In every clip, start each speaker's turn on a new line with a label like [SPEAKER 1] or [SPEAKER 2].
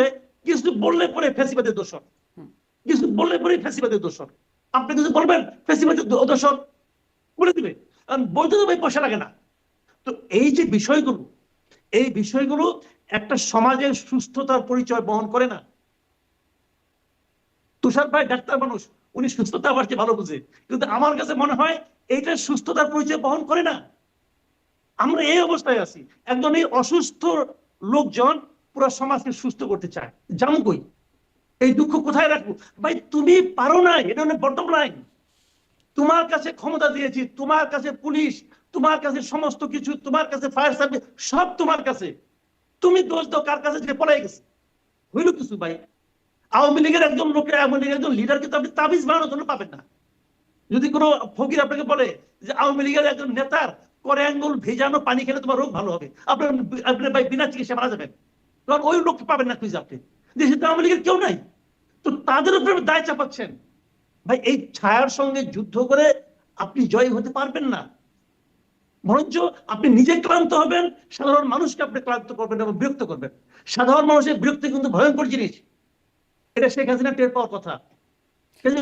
[SPEAKER 1] বলে কিছু বললে পরে ফেসিবাদের দোষর। কিছু বললে পরে ফেসিবাদের দোষর। আপনি কিছু বলবেন ফেসিবাদের দোষর? বলে দিবে। কারণ বলতে তো ভাই পয়সা লাগে না। তো এই যে বিষয়গুলো এই বিষয়গুলো একটা সমাজের সুস্থতার পরিচয় বহন করে না। তুষার ভাই ডাক্তার মানুষ উনি সুস্থতা চেয়ে ভালো বুঝে? কিন্তু আমার কাছে মনে হয় এইটা সুস্থতার পরিচয় বহন করে না। আমরা এই অবস্থায় আছি। একজন এই অসুস্থ লোকজন পুরো সমাজকে সুস্থ করতে চায়। জানো কই? এই দুঃখ কোথায় রাখব? ভাই, তুমি পারো না এটা অনেক বটম লাইন। তোমার কাছে ক্ষমতা দিয়েছি, তোমার কাছে পুলিশ, তোমার কাছে সমস্ত কিছু, তোমার কাছে ফায়ার সার্ভিস সব তোমার কাছে। তুমি দোষ দাও, কার কাছে যে পলাই গেছে? হইল কিছু ভাই? আওয়ামী লীগের একজন লোকের আওয়ামী লীগের একজন লিডারকে তো আপনি তাবিজ বানানোর জন্য পাবেন না। যদি কোনো ফকির আপনাকে বলে যে আওয়ামী লীগের একজন নেতার করে আঙ্গুল ভেজানো পানি খেলে তোমার রোগ ভালো হবে, আপনার আপনার ভাই বিনা চিকিৎসা মারা যাবেন। কারণ ওই লোককে পাবেন না খুঁজে আপনি। দেশে তো আওয়ামী লীগের কেউ নাই। তো তাদের উপরে দায় চাপাচ্ছেন। ভাই, এই ছায়ার সঙ্গে যুদ্ধ করে আপনি জয় হতে পারবেন না। বরঞ্চ আপনি নিজে ক্লান্ত হবেন, সাধারণ মানুষকে আপনি ক্লান্ত করবেন এবং বিরক্ত করবেন। সাধারণ মানুষের বিরক্তি কিন্তু ভয়ঙ্কর জিনিস। এটা শেখ হাসিনা টের পাওয়ার কথা।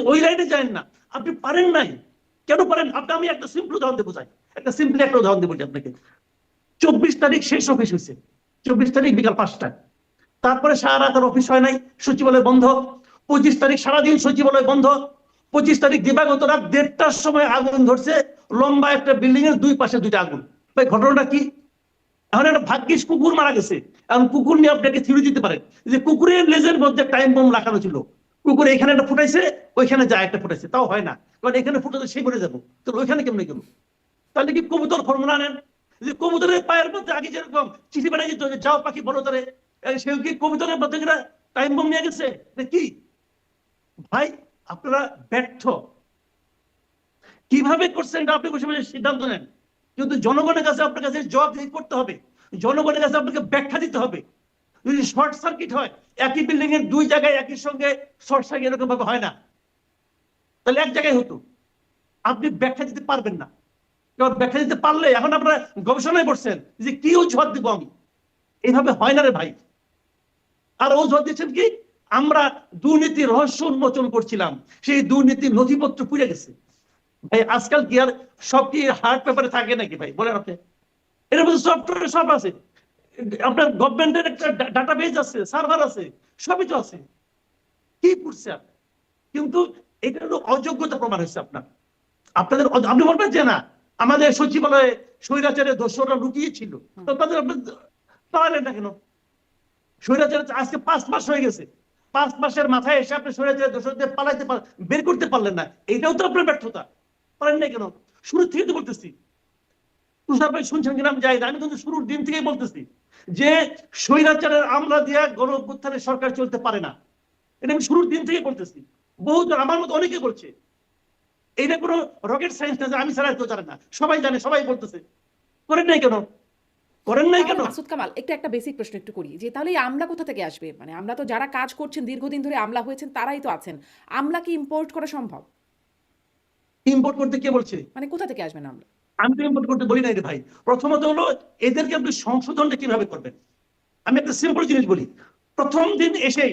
[SPEAKER 1] ওই লাইনে যায় না। আপনি পারেন নাই। কেন পারেন? আপনি, আমি একটা সিম্পল উদাহরণ দেবো চাই একটা সিম্পল একটা উদাহরণ দেবো আপনাকে। চব্বিশ তারিখ শেষ অফিস হয়েছে। চব্বিশ তারিখ বিকাল পাঁচটায় তারপরে সারা রাত আর অফিস হয় নাই, সচিবালয় বন্ধ। পঁচিশ তারিখ সারাদিন সচিবালয় বন্ধ। পঁচিশ তারিখ দিবাগত রাত দেড়টার সময় আগুন ধরছে, লম্বা একটা বিল্ডিং এর দুই পাশে দুইটা আগুন। ভাই, ঘটনাটা কি? এখন একটা ভাগ্যিস কুকুর মারা গেছে। এখন কুকুর নিয়ে আপনাকে থিরু দিতে পারেন যে কুকুরের লেজের মধ্যে টাইম বোম লাগানো ছিল। কুকুর এখানে একটা ফুটাইছে, ওইখানে যায় একটা ফুটাইছে। তাও হয় না। কারণ এখানে ফুটাতে সেই মরে যাব। তো ওইখানে কেমনে গেল? তাহলে কি কবুতর ফর্মুলা নেন? যে কবুতরের পায়ের মধ্যে আগে যেরকম চিঠি বানাই যেত যাও পাখি বলো তারে সেও কি কবুতরের মধ্যে টাইম বোম নিয়ে গেছে? কি? ভাই, আপনারা ব্যর্থ। কীভাবে করছেন এটা আপনি বসে বসে সিদ্ধান্ত নেন। কিন্তু জনগণের কাছে আপনার কাছে জবাব করতে হবে। জনগণের কাছে আপনাকে ব্যাখ্যা দিতে হবে। যদি শর্ট সার্কিট হয়, একই বিল্ডিং এর দুই জায়গায় একই সঙ্গে শর্ট সার্কিট এরকম ভাবে হয় না। তাহলে এক জায়গায় হতো। আপনি ব্যাখ্যা দিতে পারবেন না। এবার ব্যাখ্যা দিতে পারলে এখন আপনারা গবেষণায় করছেন যে কি অজুহাত দিব আমি? এইভাবে হয় না রে ভাই। আর অজুহাত দিচ্ছেন কি? আমরা দুর্নীতি রহস্য উন্মোচন করছিলাম, সেই দুর্নীতির নথিপত্র পুড়ে গেছে। ভাই, আজকাল কি আর সব কি হার্ড পেপারে থাকে নাকি ভাই? বলেন আপনি। এর মধ্যে সফটওয়্যার সব আছে। আপনার গভর্নমেন্টের একটা ডাটাবেজ আছে সার্ভার আছে, সবই তো আছে। কি করছে আপনি কিন্তু এটা হলো অযোগ্যতা প্রমাণ হয়েছে আপনার। আপনাদের আপনি বলবেন যে না আমাদের সচিবালয়ে স্বৈরাচারের দোষরা লুকিয়ে ছিল তো তাদের আপনি পাওয়ালেন না কেন? স্বৈরাচার আজকে পাঁচ মাস হয়ে গেছে। পাঁচ মাসের মাথায় এসে আপনি স্বৈরাচারের দোষরদের পালাইতে বের করতে পারলেন না। এটাও তো আপনার ব্যর্থতা। পারেন না কেন? শুরু থেকে তো বলতেছি। তুষার ভাই শুনছেন কিনা আমি যাই না। আমি কিন্তু শুরুর দিন থেকেই বলতেছি যে স্বৈরাচারের আমলা দিয়া গণ সরকার চলতে পারে না। এটা আমি শুরুর দিন থেকে বলতেছি। বহুত আমার মতো অনেকে বলছে। এটা কোনো রকেট সায়েন্স না যে আমি ছাড়া কেউ জানে না। সবাই জানে সবাই বলতেছে। করেন নাই কেন? করেন নাই কেন?
[SPEAKER 2] মাসুদ কামাল একটু একটা বেসিক প্রশ্ন একটু করি যে তাহলে আমলা কোথা থেকে আসবে? মানে আমরা তো যারা কাজ করছেন দীর্ঘদিন ধরে আমলা হয়েছেন তারাই তো আছেন। আমলা কি ইম্পোর্ট করা সম্ভব?
[SPEAKER 1] ইম্পোর্ট করতে কে বলছে?
[SPEAKER 2] মানে কোথা থেকে আসবেন আমলা?
[SPEAKER 1] আমি তো ইম্পোর্ট করতে বলি রে ভাই। প্রথমত হলো এদেরকে আপনি সংশোধনটা কীভাবে করবেন? আমি একটা সিম্পল জিনিস বলি। প্রথম দিন এসেই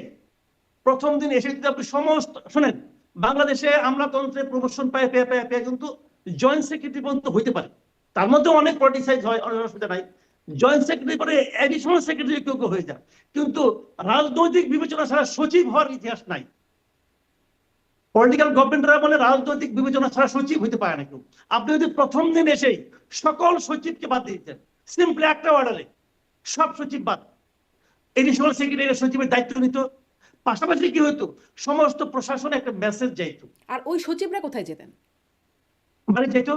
[SPEAKER 1] প্রথম দিন এসে যদি আপনি সমস্ত শোনেন বাংলাদেশে আমলাতন্ত্রে প্রমোশন পায়, পেয়ে পেয়ে পেয়ে কিন্তু জয়েন্ট সেক্রেটারি পর্যন্ত হইতে পারে। তার মধ্যে অনেক পলিটিসাইজ হয়, অনেক অসুবিধা নাই। জয়েন্ট সেক্রেটারি পরে অ্যাডিশনাল সেক্রেটারি কেউ কেউ হয়ে যায়। কিন্তু রাজনৈতিক বিবেচনা ছাড়া সচিব হওয়ার ইতিহাস নাই। পলিটিক্যাল গভর্নমেন্টরা বলে রাজনৈতিক বিবেচনা ছাড়া সচিব হইতে পারে না কেউ। আপনি যদি প্রথম দিন এসেই সকল সচিবকে বাদ দিয়ে দিতেন সিম্পলি একটা অর্ডারে সব সচিব বাদ। এডিশনাল সেক্রেটারি সচিবের দায়িত্ব নিত পাশাপাশি কি হতো সমস্ত প্রশাসনে একটা মেসেজ যাইত।
[SPEAKER 2] আর ওই সচিবরা কোথায় যেতেন?
[SPEAKER 1] মানে যাইতো?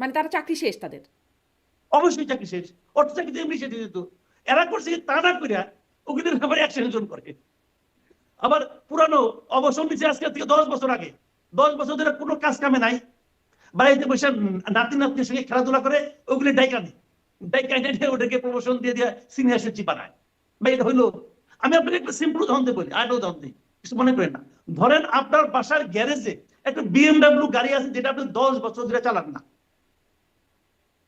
[SPEAKER 2] মানে তারা চাকরি শেষ তাদের?
[SPEAKER 1] অবশ্যই চাকরি শেষ। অর্থ চাকরিতে এমনি সেটে দিত এরা করছে তা না করিয়া ওগুলোর ব্যাপারে অ্যাকশন করে। আবার পুরানো অবসর নিচে আজকে থেকে দশ বছর আগে দশ বছর ধরে কোনো কাজ কামে নাই। বাড়িতে বসে নাতি নাতনির সঙ্গে খেলাধুলা করে ওগুলি ডাইকা নেই। ডাইকা ওটাকে প্রমোশন দিয়ে দিয়ে সিনিয়র সচিব বানায়। ভাই এটা হইল আমি আপনাকে একটা সিম্পল উদাহরণ দিয়ে বলি আরেকটা উদাহরণ দিই, কিছু মনে করেন না। ধরেন আপনার বাসার গ্যারেজে একটা বিএমডাব্লিউ গাড়ি আছে যেটা আপনি দশ বছর ধরে চালান না।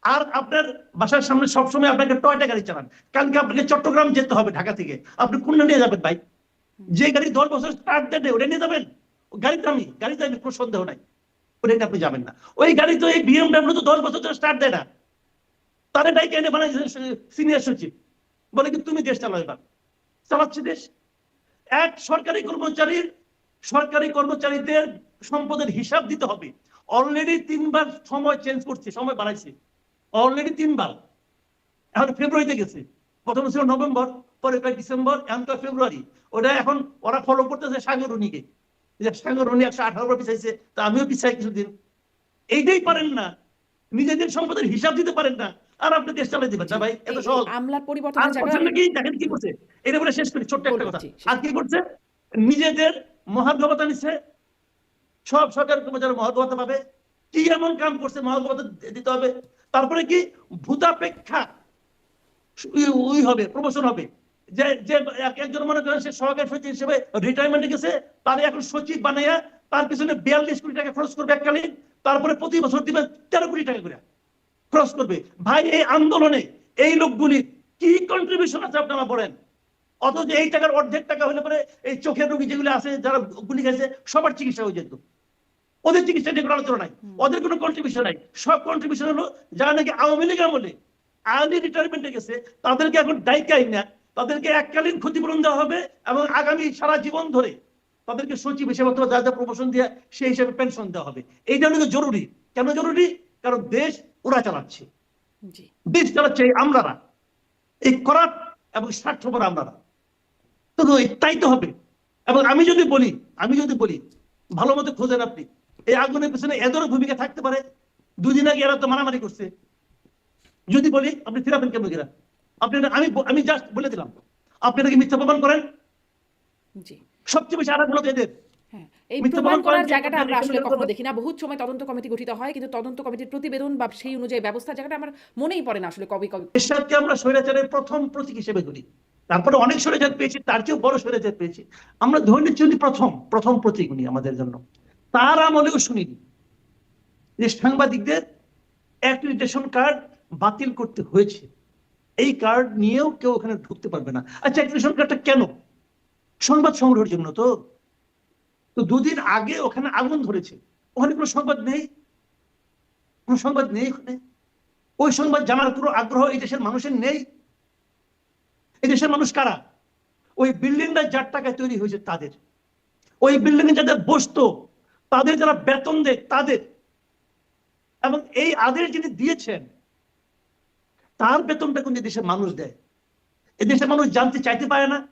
[SPEAKER 1] আর আপনার বাসার সামনে সবসময় আপনাকে টয়টা গাড়ি চালান। কালকে আপনাকে চট্টগ্রাম যেতে হবে ঢাকা থেকে। আপনি কোনটা নিয়ে যাবেন ভাই? যে গাড়ি দশ বছর স্টার্ট দেয় ওটা নিয়ে যাবেন? গাড়ি দামি গাড়ি দামি কোনো সন্দেহ নাই। ওটা আপনি যাবেন না। ওই গাড়ি তো এই বিএমডাব্লিউ তো দশ বছর ধরে স্টার্ট দেয় না। তারা ডাইকে এনে বানাই সিনিয়র সচিব। বলে কি, তুমি দেশ চালাও এবার। চালাচ্ছে দেশ এক সরকারি কর্মচারীর, সরকারি কর্মচারীদের সম্পদের হিসাব দিতে হবে। অলরেডি তিনবার সময় চেঞ্জ করছে, সময় বাড়াইছে। অলরেডি তিনবার। এখন ফেব্রুয়ারিতে গেছে। প্রথম ছিল নভেম্বর পরে প্রায় ডিসেম্বর এখন ফেব্রুয়ারি ওটা এখন ওরা ফলো করতেছে সাগরণীকে যে সাগরণী একশো আঠারো বার পিছাইছে, তা আমিও পিছাই কিছুদিন। এইটাই পারেন না। নিজেদের সম্পদের হিসাব দিতে পারেন না। আর আপনি দেশ চালাই দিবেন। ভাই এত সহজ।
[SPEAKER 2] আমলার
[SPEAKER 1] নাকি? দেখেন কি করছে। শেষ করি ছোট্ট একটা কথা। আর কি করছে? নিজেদের মহার্ঘবতা নিচ্ছে। সব সরকারি কর্মচারী মহার্ঘবতা পাবে। কি এমন কাম করছে? মহার্ঘবতা দিতে হবে। তারপরে কি? ভূতাপেক্ষা ওই হবে প্রমোশন হবে। যে যে এক- একজন মনে করেন সে সহকারী সচিব হিসেবে রিটায়ারমেন্টে গেছে তার এখন সচিব বানাইয়া তার পিছনে বিয়াল্লিশ কোটি টাকা খরচ করবে এককালীন। তারপরে প্রতি বছর দিবে তেরো কোটি টাকা করে। খরচ করবে। ভাই এই আন্দোলনে এই লোকগুলি কি কন্ট্রিবিউশন আছে আপনারা বলেন? অথচ এই টাকার অর্ধেক টাকা হলে পরে এই চোখের রোগী যেগুলো আছে যারা গুলি খাইছে সবার চিকিৎসা হয়ে যেত। ওদের চিকিৎসা নিয়ে কোনো আলোচনা নাই। ওদের কোনো কন্ট্রিবিউশন নাই। সব কন্ট্রিবিউশন হলো যারা নাকি আওয়ামী লীগ আমলে আর্লি রিটায়ারমেন্টে গেছে তাদেরকে এখন দায়িকাই না তাদেরকে এককালীন ক্ষতিপূরণ দেওয়া হবে এবং আগামী সারা জীবন ধরে তাদেরকে সচিব হিসেবে অথবা যা যা প্রমোশন দিয়ে সেই হিসেবে পেনশন দেওয়া হবে। এইটা অনেক জরুরি। কেন জরুরি? কারণ দেশ ওরা চালাচ্ছে। দেশ চালাচ্ছে এই আমলারা। এই করাপ এবং স্বার্থপর আমলারা। তো তাই তো হবে। এবং আমি যদি বলি আমি যদি বলি ভালো মতো খোঁজেন আপনি এই আগুনের পিছনে এদেরও ভূমিকা থাকতে পারে? দুদিন আগে এরা তো মারামারি করছে। যদি বলি আপনি ফিরাবেন কেন এরা আপনি আমি আমি জাস্ট বলে দিলাম। আপনারা কি মিথ্যা প্রমাণ করেন? সবচেয়ে বেশি আরাম হলো এদের।
[SPEAKER 2] এই প্রমাণ
[SPEAKER 1] করার
[SPEAKER 2] জায়গাটা আমরা আসলে কখনো দেখি না বহুত সময় তদন্ত কমিটি গঠিত হয় কিন্তু তদন্ত কমিটির প্রতিবেদন বা সেই অনুযায়ী ব্যবস্থা জায়গাটা আমার মনেই পড়ে না আসলে কবে কবে।
[SPEAKER 1] এরশাদকে আমরা স্বৈরাচারের প্রথম প্রতীক হিসেবে ধরি তারপরে অনেক স্বৈরাচার পেয়েছি তার চেয়েও বড় স্বৈরাচার পেয়েছি। আমরা ধরে নিচ্ছি উনি প্রথম প্রথম প্রতীক উনি আমাদের জন্য। তার আমলেও শুনিনি। যে সাংবাদিকদের অ্যাক্রিডিটেশন কার্ড বাতিল করতে হয়েছে। এই কার্ড নিয়েও কেউ ওখানে ঢুকতে পারবে না। আচ্ছা অ্যাক্রিডিটেশন কার্ডটা কেন? সংবাদ সংগ্রহের জন্য তো তো দুদিন আগে ওখানে আগুন ধরেছে। ওখানে কোনো সংবাদ নেই? কোনো সংবাদ নেই ওখানে? ওই সংবাদ জানার কোনো আগ্রহ এই দেশের মানুষের নেই? এই দেশের মানুষ কারা? ওই বিল্ডিংটা যার টাকায় তৈরি হয়েছে তাদের। ওই বিল্ডিং এ যাদের বসতো, তাদের যারা বেতন দেয়, তাদের। এবং এই আদেশ যিনি দিয়েছেন, তার বেতনটা কিন্তু দেশের মানুষ দেয়। এই দেশের মানুষ জানতে চাইতে পারে না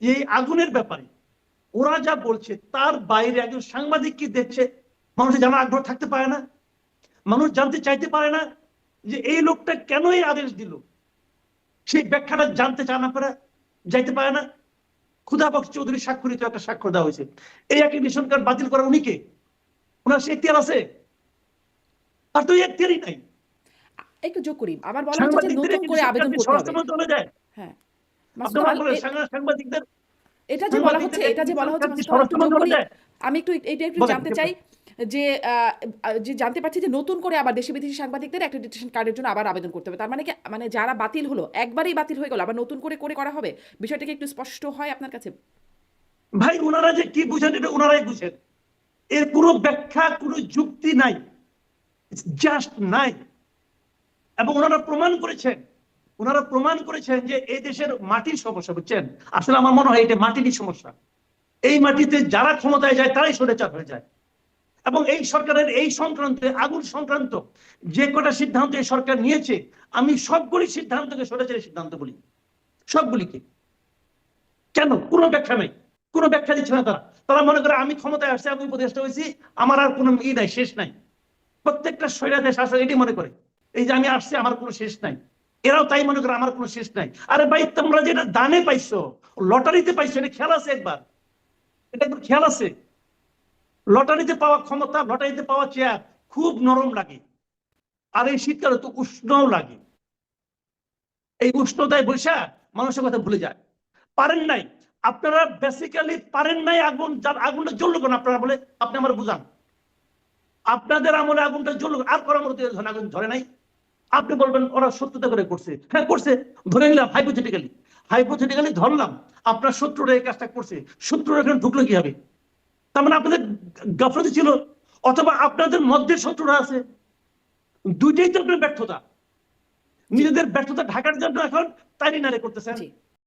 [SPEAKER 1] এই আগুনের ব্যাপারে ওরা যা বলছে তার বাইরে একজন সাংবাদিক কি দেখছে? মানুষের জানার আগ্রহ থাকতে পারে না। মানুষ জানতে চাইতে পারে না যে এই লোকটা কেন এই আদেশ দিল? সেই ব্যাখ্যাটা জানতে চায় না পারে যাইতে পারে না। ক্ষুধাবক্স চৌধুরী স্বাক্ষরিত একটা স্বাক্ষর দেওয়া হয়েছে। এই অ্যাক্রিডিটেশন কার্ড বাতিল করা উনি কে? ওনার সে এখতিয়ার আছে? আর তো এখতিয়ারই নাই।
[SPEAKER 2] একটু যোগ করি। আবার বলা হচ্ছে নতুন করে আবেদন করতে হবে। হ্যাঁ।
[SPEAKER 1] সাংবাদিকদের
[SPEAKER 2] এটা যে বলা হচ্ছে এটা যে বলা হচ্ছে আমি একটু এটা একটু জানতে চাই যে যে জানতে পারছি যে নতুন করে আবার দেশি বিদেশি সাংবাদিকদের অ্যাক্রেডিটেশন কার্ডের জন্য আবার আবেদন করতে হবে। তার মানে কি মানে যারা বাতিল হলো একবারই বাতিল হয়ে গেল আবার নতুন করে করে করা হবে? বিষয়টা কি একটু স্পষ্ট হয় আপনার কাছে?
[SPEAKER 1] ভাই ওনারা যে কি বুঝেন এটা ওনারাই বুঝেন এর কোনো ব্যাখ্যা কোনো যুক্তি নাই। জাস্ট নাই। এবং ওনারা প্রমাণ করেছেন। ওনারা প্রমাণ করেছেন যে এই দেশের মাটির সমস্যা, বুঝছেন? আসলে আমার মনে হয় এটা মাটিরই সমস্যা। এই মাটিতে যারা ক্ষমতায় যায়, তারাই সরেচার হয়ে যায়। এবং এই সরকারের এই সংক্রান্তে, আগুন সংক্রান্ত যে কটা সিদ্ধান্ত এই সরকার নিয়েছে, আমি সবগুলি সিদ্ধান্তকে সরেচারের সিদ্ধান্ত বলি। সবগুলিকে। কেন? কোনো ব্যাখ্যা নেই। কোনো ব্যাখ্যা দিচ্ছে না তারা। তারা মনে করে আমি ক্ষমতায় আসছে, আমি উপদেষ্টা হয়েছি, আমার আর কোনো ই নাই, শেষ নাই। প্রত্যেকটা স্বৈরাদেশ আসলে এটি মনে করে। এই যে আমি আসছি, আমার কোনো শেষ নাই। এরাও তাই মনে করে আমার কোনো শেষ নাই। আরে ভাই, তোমরা যেটা দানে পাইছো, লটারিতে পাইছো, এটা খেয়াল আছে একবার? এটা একবার খেয়াল আছে? লটারিতে পাওয়া ক্ষমতা, লটারিতে পাওয়া চেয়ার খুব নরম লাগে। আর এই শীতকালে তো উষ্ণও লাগে। এই উষ্ণতায় বৈশা মানুষের কথা ভুলে যায়। পারেন নাই। আপনারা বেসিক্যালি পারেন নাই আগুন, যার আগুনটা জ্বললো কেন আপনারা বলে, আপনি আমার বুঝান। আপনাদের আমলে আগুনটা জ্বললো আর করার মতো আগুন ধরে নাই। আপনি বলবেন, ওরা সত্যতা করে করছে। হ্যাঁ করছে। ধরে নিলাম হাইপোথেটিক্যালি হাইপোথেটিক্যালি ধরলাম আপনার শত্রুরা এই কাজটা করছে। শত্রুরা এখানে ঢুকলো কি হবে তার মানে আপনাদের গাফলতি ছিল? অথবা আপনাদের মধ্যে শত্রুরা আছে? দুইটাই তো আপনার ব্যর্থতা। নিজেদের ব্যর্থতা ঢাকার জন্য এখন তাই নারে করতেছেন।